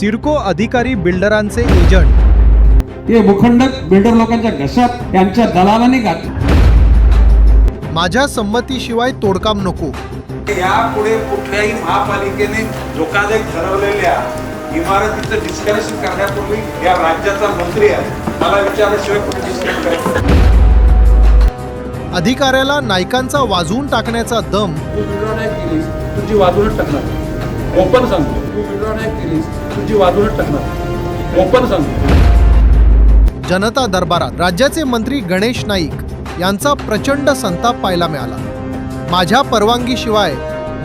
सिडको अधिकारी बिल्डरांचे एजंट. ते भूखंड बिल्डर लोकांच्या घशात त्यांच्या दलालाने घातले. माझ्या संमतीशिवाय तोडकाम नको. यापुढे कुठल्याही महापालिकेने धोकादायक ठरवलेल्या इमारतीचं डिस्कशन करण्यापूर्वी या राज्याचा मंत्री आहे. मला विचारल्याशिवाय कुठे डिस्कस करायचं अधिकाऱ्याला नायकांचा वाजवून टाकण्याचा दम. तू विड्रॉ नाही केलीस तुझी वाजवूनच टाकणार. ओपन सांगतो. तू विड्रॉ नाही केलीस तुझी वाजवूनच टाकणार. ओपन सांगतो. जनता दरबारात राज्याचे मंत्री गणेश नाईक यांचा प्रचंड संताप पाहायला मिळाला. माझ्या परवानगीशिवाय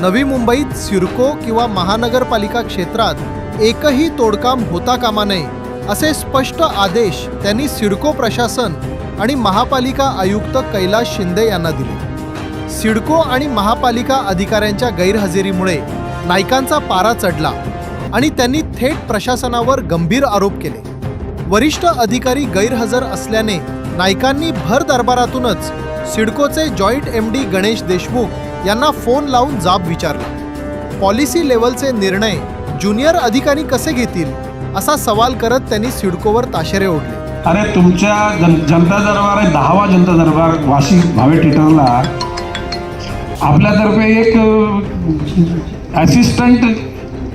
नवी मुंबईत सिडको किंवा महानगरपालिका क्षेत्रात एकही तोडकाम होता कामा नये असे स्पष्ट आदेश त्यांनी सिडको प्रशासन आणि महापालिका आयुक्त कैलास शिंदे यांना दिले. सिडको आणि महापालिका अधिकाऱ्यांच्या गैरहजेरीमुळे नायकांचा पारा चढला आणि त्यांनी थेट प्रशासनावर गंभीर आरोप केले. वरिष्ठ अधिकारी गैरहजर असल्याने नायकांनी भर दरबारातूनच सिडकोचे joint M D Ganesh Deshmukh यांना फोन लावून जाब विचारला. पॉलिसी लेवलचे निर्णय ज्युनियर अधिकारी कसे घेतील असा सवाल करत त्यांनी सिडकोवर ताशेरे ओढले. अरे तुमच्या जन जनता दरबार आहे दहावा जनता दरबार वाशिक भावे थिएटरला. आपल्यातर्फे एक असिस्टंट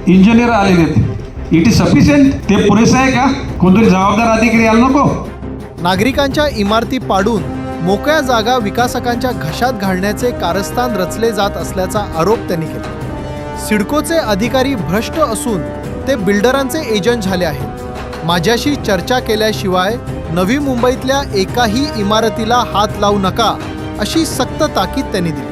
इंजिनियर आलेले आहेत. इट इज सफिशियंट ते पुरेसं आहे का? कोणतरी जबाबदार अधिकारी यायला नको. नागरिकांच्या इमारती पाडून मोकळ्या जागा विकासकांच्या घशात घालण्याचे कारस्थान रचले जात असल्याचा आरोप त्यांनी केला. सिडकोचे अधिकारी भ्रष्ट असून ते बिल्डरांचे एजंट झाले आहेत. माझ्याशी चर्चा केल्याशिवाय नवी मुंबईतल्या एकाही इमारतीला हात लावू नका अशी सक्त ताकीद त्यांनी दिली.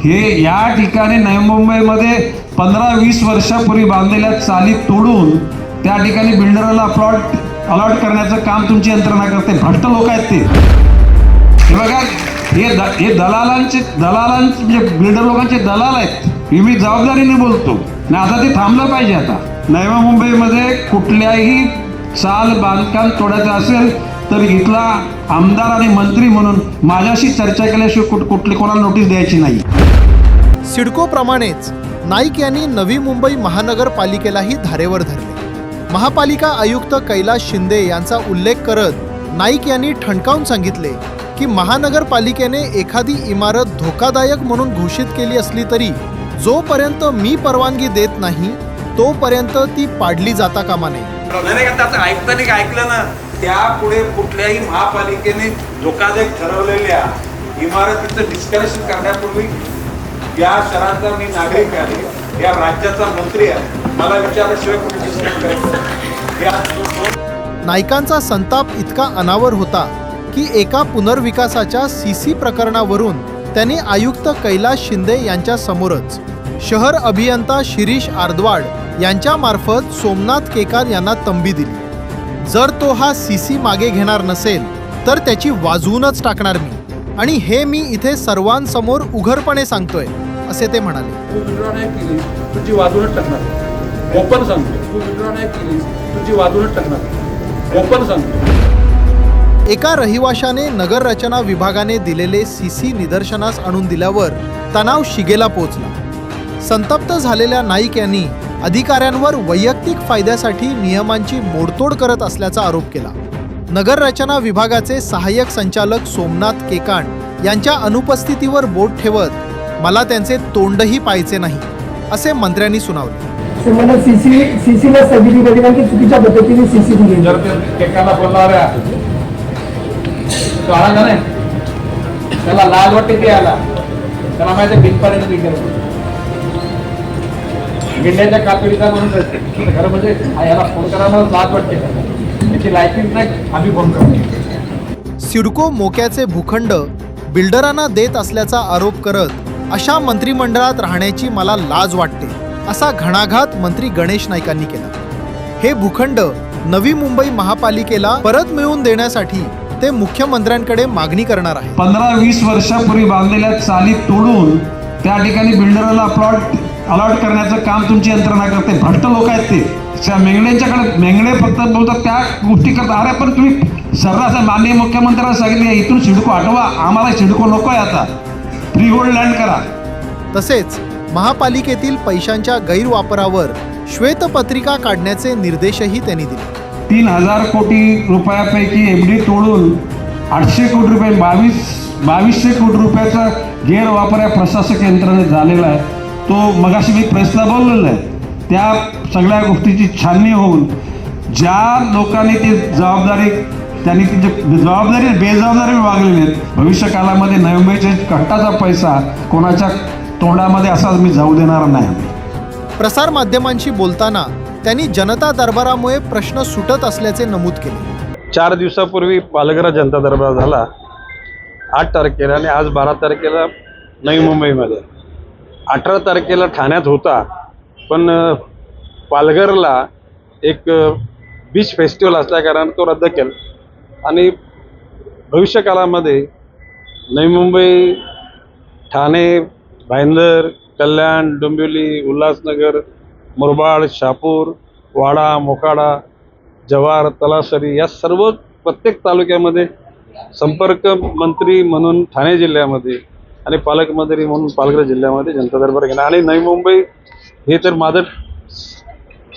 हे या ठिकाणी नवी मुंबईमध्ये पंधरा वीस वर्षापूर्वी बांधलेल्या चाली तोडून त्या ठिकाणी बिल्डरला प्लॉट अलॉट करण्याचं काम तुमची यंत्रणा करते. भ्रष्ट लोक आहेत ते. हे बघा हे द हे दलालांचे दलालांचे म्हणजे बिल्डर लोकांचे दलाल आहेत. हे मी जबाबदारीने बोलतो. आणि आता ते थांबलं पाहिजे आता. नवी मुंबईमध्ये कुठल्याही चाल बांधकाम तोडायचं असेल तर इथला आमदार आणि मंत्री म्हणून माझ्याशी चर्चा केल्याशिवाय कुठ कुठली कोणाला नोटीस द्यायची नाही. सिडकोप्रमाणेच नाईक यांनी नवी मुंबई महानगरपालिकेलाही धारेवर धरले. महापालिका आयुक्त कैलास शिंदे यांचा उल्लेख करत नाईक यांनी ठणकावून सांगितले की महानगरपालिकेने एखादी इमारत धोकादायक म्हणून घोषित केली असली तरी जोपर्यंत मी परवानगी देत नाही तोपर्यंत ती पाडली जाता कामा नये. ऐकताना ऐकलं ना त्यापुढे कुठल्याही महापालिकेने धोकादायक ठरवलेल्या इमारतीचं डिस्कशन करण्यापूर्वी या शहराचा मी नागरिक आहे या राज्याचा मंत्री आहे. मला विचारल्याशिवाय कुठे नायकांचा संताप इतका अनावर होता की एका पुनर्विकासाच्या सी सी प्रकरणावरून त्यांनी आयुक्त कैलास शिंदे यांच्या समोरच शहर अभियंता शिरीष आर्दवाड यांच्या मार्फत सोमनाथ केकार यांना तंबी दिली. जर तो हा सी सी मागे घेणार नसेल तर त्याची वाजवूनच टाकणार मी. आणि हे मी इथे सर्वांसमोर उघडपणे सांगतोय असे ते म्हणाले. नाही तुझी टाकणार. ओपन सांगतो तू विड्रॉ नाही केलीस तुझी टाकणार. ओपन सांगतो एका रहिवाशाने नगर रचना विभागाने दिलेले सी सी निदर्शनास आणून दिल्यावर तणाव शिगेला पोचला. संतप्त झालेल्या नाईक यांनी अधिकाऱ्यांवर वैयक्तिक फायद्यासाठी नियमांची मोडतोड करत असल्याचा आरोप केला. नगर रचना विभागाचे सहाय्यक संचालक सोमनाथ केकांड यांच्या अनुपस्थितीवर बोट ठेवत मला त्यांचे तोंडही पाहायचे नाही असे मंत्र्यांनी सुनावले. सीसी सीसीला स्थगिती दिली कारण की चुकीच्या पद्धतीने सीसी दिली जर नाही त्याला लाज वाटते ते आला त्याला बिनपर्यंत कातडीचा म्हणून खरं म्हणजे हा याला फोन करायला लाज वाटते त्याची लायकीच नाही आम्ही फोन करतो. सिडको मोक्याचे भूखंड बिल्डरांना देत असल्याचा आरोप करत अशा मंत्रिमंडळात राहण्याची मला लाज वाटते असा घणाघात मंत्री गणेश नाईकांनी केला. हे भूखंड नवी मुंबई महापालिकेला परत मिळवून देण्यासाठी ते मुख्यमंत्र्यांकडे मागणी करणार आहे पंधरा वीस वर्षापूर्वी बांधलेल्या चाली तोडून त्या ठिकाणी बिल्डरला प्लॉट अलॉट करण्याचं काम तुमची यंत्रणा करते. भ्रष्ट लोक आहेत ते. त्या मेंगड्यांच्याकडे मेंगडे फक्त बोलतात त्या गोष्टी करतात. अरे पण तुम्ही सर्रास माननीय मुख्यमंत्र्यांना सांगितले इथून सिडको हटवा आम्हाला सिडको नको आहे आता. फ्री होल्ड लँड करा. तसेच महापालिकेतील पैशांच्या गैरवापरावर श्वेतपत्रिका काढण्याचे निर्देशही त्यांनी दिले. तीन हजार कोटी रुपयापैकी एफ डी तोडून आठशे कोटी रुपये बावीस बावीसशे कोटी रुपयाचा गैरवापर या प्रशासक यंत्रणेत झालेला आहे. तो मगाशी मी प्रेसला बोललेला आहे. त्या सगळ्या गोष्टीची छाननी होऊन ज्या लोकांनी ती जबाबदारी त्यांनी ती जी जबाबदारी बेजबाबदारी वागलेले आहेत भविष्य काळामध्ये नवी मुंबईच्या कट्टाचा पैसा कोणाच्या तोंडामध्ये असा मी जाऊ देणार नाही. प्रसारमाध्यमांशी बोलताना त्यांनी जनता दरबारामुळे प्रश्न सुटत असल्याचे नमूद केले. चार दिवसापूर्वी पालघर जनता दरबार झाला. आठ तारखेला आणि आज बारा तारखेला नवी मुंबईमध्ये. अठरा तारखेला ठाण्यात होता. पण पालघरला एक बीच फेस्टिवल असल्याकारणानं तो रद्द केला. आणि भविष्यकाळामध्ये नवी मुंबई ठाणे भाईंदर कल्याण डोंबिवली उल्हासनगर मुरबाड शहापूर वाडा मोकाडा जव्हार तलासरी या सर्व प्रत्येक तालुक्यामध्ये संपर्क मंत्री म्हणून ठाणे जिल्ह्यामध्ये आणि पालकमंत्री म्हणून पालघर जिल्ह्यामध्ये जनता दरबार घेणं आणि नवी मुंबई हे तर माझं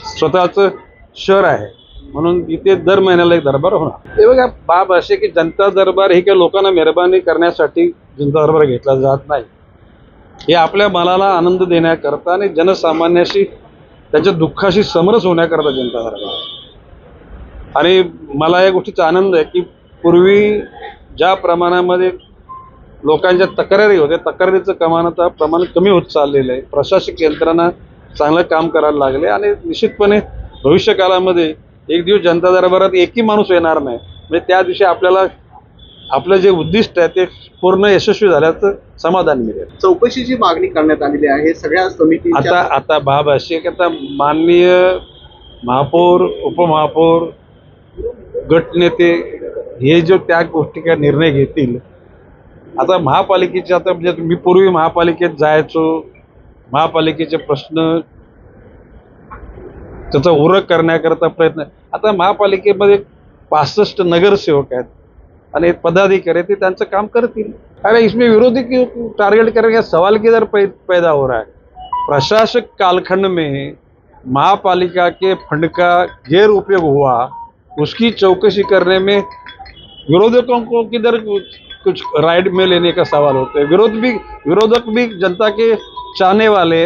स्वतःचं शहर आहे. म्हणून इथे दर महिन्याला एक दरबार होणार. हे बघा बाब असे की जनता दरबार हे काही लोकांना मेहरबानी करण्यासाठी जनता दरबार घेतला जात नाही. हे आपल्या मनाला आनंद देण्याकरता आणि जनसामान्याशी त्यांच्या दुःखाशी समरस होण्याकरता जनता दरबार आणि मला या गोष्टीचा आनंद आहे की पूर्वी ज्या प्रमाणामध्ये लोकांच्या तक्रारी होत्या. तक्रारीचं आता प्रमाण कमी होत चाललेलं आहे. प्रशासकीय यंत्रणा चांगलं काम करायला लागले आणि निश्चितपणे भविष्य काळामध्ये एक दिवस जनता दरबारात एकही माणूस येणार नाही. म्हणजे त्या दिवशी आपल्याला आपलं जे उद्दिष्ट आहे ते पूर्ण यशस्वी झाल्याचं समाधान मिळेल. चौकशीची मागणी करण्यात आलेली आहे. सगळ्या समिती आता आता बाब अशी आहे की आता माननीय महापौर उपमहापौर गटनेते हे जो त्या गोष्टी काय निर्णय घेतील आता महापालिकेचे आता म्हणजे मी पूर्वी महापालिकेत जायचो. महापालिकेचे प्रश्न त्याचा उरक करण्याकरता प्रयत्न. आता महापालिकेमध्ये पासष्ट नगरसेवक आहेत. आणि पदाधिकारी ते त्यांचं काम करतील. अरे इसमें विरोधी क्यों टारगेट या सवाल किधर पै, पैदा हो रहा है? प्रशासक कालखंड में महापालिका के फंड का गैर उपयोग हुआ। उसकी चौकसी करने में विरोधकों को किधर कुछ राइट में लेने का सवाल होता है। विरोध भी विरोधक भी जनता के चाहने वाले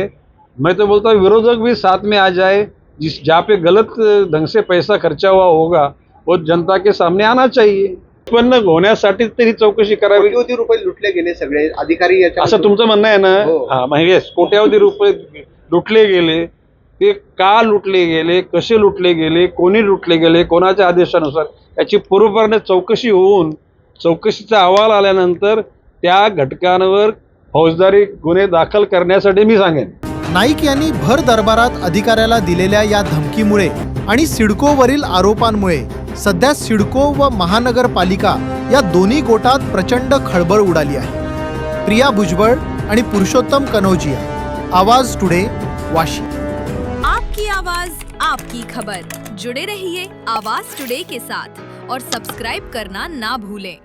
मैं तो बोलता हूँ विरोधक भी साथ में आ जाए जिस जहाँ पे गलत ढंग से पैसा खर्चा हुआ होगा वो जनता के सामने आना चाहिए। उत्पन्न होण्यासाठी तरी चौकशी करावी। कोट्यवधी रुपये लुटले गेले सगळे अधिकारी याच्या असं तुमचं म्हणणं आहे ना? हो. हा मग येस कोट्यावधी रुपये लुटले गेले ते का लुटले गेले कसे लुटले गेले कोणी लुटले गेले कोणाच्या आदेशानुसार याची पूर्वपणे चौकशी होऊन चौकशीचा अहवाल आल्यानंतर त्या घटकांवर फौजदारी गुन्हे दाखल करण्यासाठी मी सांगेन. नाईक यांनी भर दरबारात अधिकाऱ्याला दिलेल्या या धमकीमुळे आणि सिडकोवरील आरोपांमुळे सध्या सिडको व महानगरपालिका या दोन्ही गोटात प्रचंड खळबळ उडाली आहे. प्रिया भुजबळ आणि पुरुषोत्तम कनौजिया आवाज टुडे वाशी. आपकी आवाज आपकी खबर. जुड़े रहिए आवाज टुडे के साथ. और सब्सक्राइब करना ना भूलें।